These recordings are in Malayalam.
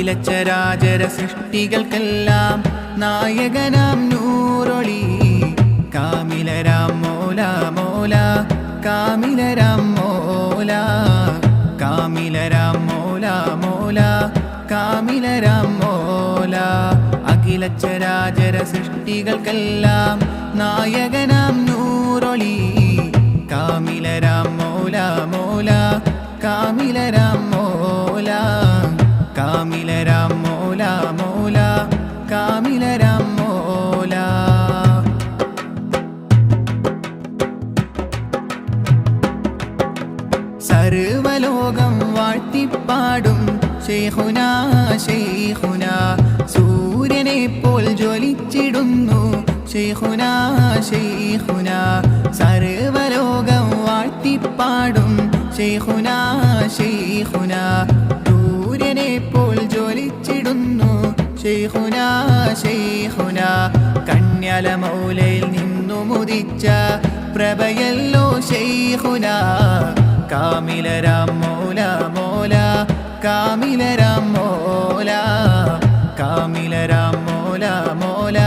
അഖിലച്ചരാചര സൃഷ്ടികൾക്കെല്ലാം നായകനാം നൂറൊളി. കാമിലരാം മോല മോല കാമിലരാം മോല. കാമിലരാം മോല മോല കാമിലരാം മോല. അഖിലച്ചരാചര സൃഷ്ടികൾക്കെല്ലാം നായകനാം നൂറൊളി. സർവലോകം വാഴ്ത്തിപ്പാടും ഷെയ്ഖുന ഷെയ്ഖുന സൂര്യനെ പോൽ ജ്വലിച്ചിടുന്നു ഷെയ്ഖുന ഷെയ്ഖുന സർവലോകം വാഴ്ത്തിപ്പാടും ഷെയ്ഖുന ഷെയ്ഖുന സൂര്യനെ പോൽ ജ്വലിച്ചിടുന്നു ഷെയ്ഖുന ഷെയ്ഖുന കന്യല മൗലയിൽ നിന്നു മുദിച്ച പ്രഭയല്ലോ ഷെയ്ഖുന കാമിലരാം മോല മോല കാമിലരാം മോല കാമിലരാം മോല മോല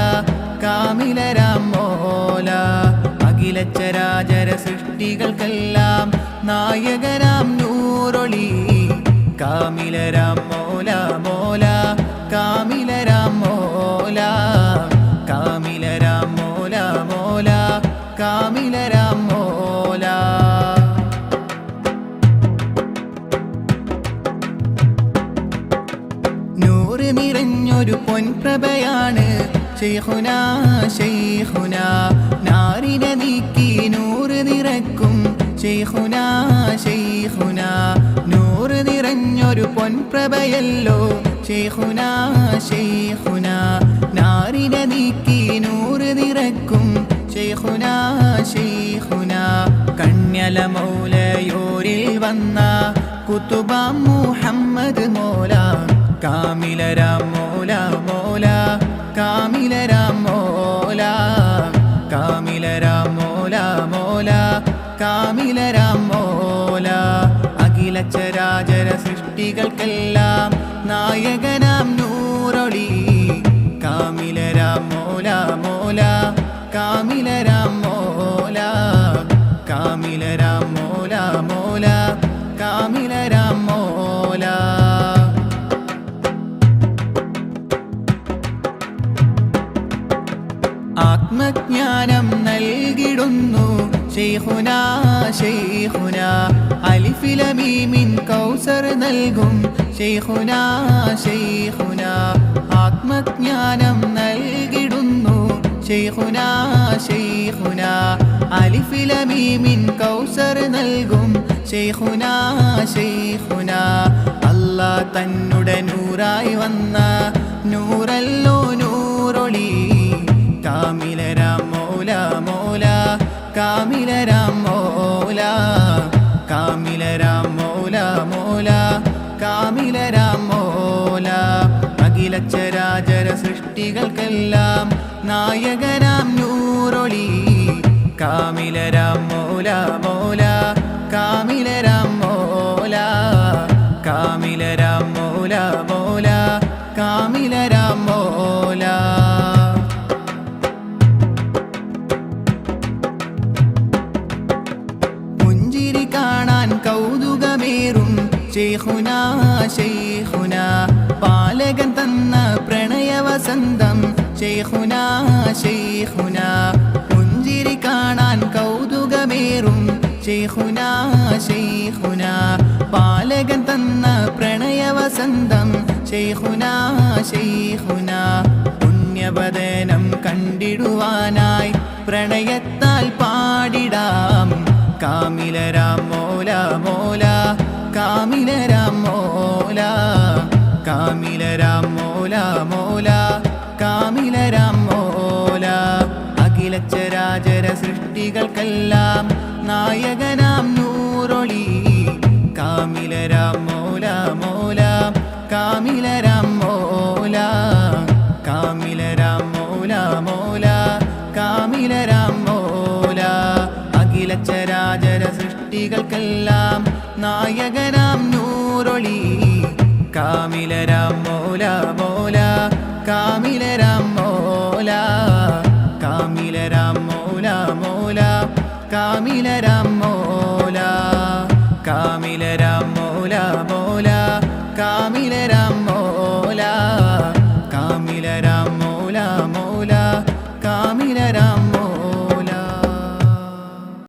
കാമിലരാം മോല. അഖിലച്ചരാചര സൃഷ്ടികൾക്കെല്ലാം നായകനാം നൂറൊളി. കാമിലരാം മോല മോല കാമിലരാം മോല കാമിലരാം മോല മോല കാമിലരാം മോല നൂറ് നിറഞ്ഞൊരു പൊൻപ്രഭയാണ് ഷെയ്ഖുന ഷെയ്ഖുന നാരിനെ നീക്കി നൂറ് നിറക്കും ഷെയ്ഖുന ഷെയ്ഖുന നൂറ് നിറഞ്ഞൊരു പൊൻപ്രഭയല്ലോ ഷെയ്ഖുന ഷെയ്ഖുന നാരിനെ നീക്കി നൂറ് നിറക്കും. ഷെയ്ഖുന ഷെയ്ഖുന കണ്യല മൗലയോരിൽ വന്ന കുത്തുബ മുഹമ്മദ് മോല. കാമിലരാം മോല മോല കാമിലരാം മോല. കാമിലരാം മോല മോല കാമിലരാം മോല. അഖിലച്ചരാചര സൃഷ്ടികൾക്കെല്ലാം ആത്മജ്ഞാനം നൽകിടുന്നു. ഷെയ്ഖുന അലിഫിലമീമിൻ കൗസർ നൽകും. ഷെയ്ഖുന ഷെയ്ഖുന ആത്മജ്ഞാനം നൽകിടുന്നു. ഷെയ്ഖുന ഷെയ്ഖുന അലിഫിലമീമിൻ കൗസർ നൽകും. ഷെയ്ഖുന ഷെയ്ഖുന അല്ലാ തന്നുടെ നൂറായി വന്ന. നൂറല്ലോ നൂറൊളി കാമിലരാം മോല കാമിലരാം മോല മോല കാമിലരാം മോല അഖിലച്ചരാചര സൃഷ്ടികൾക്കെല്ലാം നായകനാം നൂറൊളി. കാമിലരാം മോല മോല കാമിലരാം ഷെയ്ഖുന ഷെയ്ഖുന പാലകൻ തന്ന പ്രണയവസന്തം ഷെയ്ഖുന ഷെയ്ഖുന പുഞ്ചിരി കാണാൻ കൗതുകമേറും ഷെയ്ഖുന ഷെയ്ഖുന പാലകൻ തന്ന പ്രണയവസന്തം ഷെയ്ഖുന ഷെയ്ഖുന പുണ്യവദനം കണ്ടിടുവാനായി പ്രണയത്താൽ പാടിടാം. കാമിലരാം മോല മോല. കാമിലരാം മോല കാമിലരാം മോല മോല കാമിലരാം മോല അഖിലച്ചരാചര സൃഷ്ടികൾക്കെല്ലാം നായകനാം നൂറൊളി. കാമിലരാം മോല മോല കാമിലരാം മോല കാമിലരാം മോല മോല കാമിലരാം മോല അഖിലച്ചരാചര സൃഷ്ടികൾക്കെല്ലാം നായകരാം നൂറൊളി. കാമിലരാം മോല മോല. കാമിലരാം മോല. കാമിലരാം മോല മോല. കാമിലരാം മോല. കാമിലരാം മോല മോല. കാമിലരാം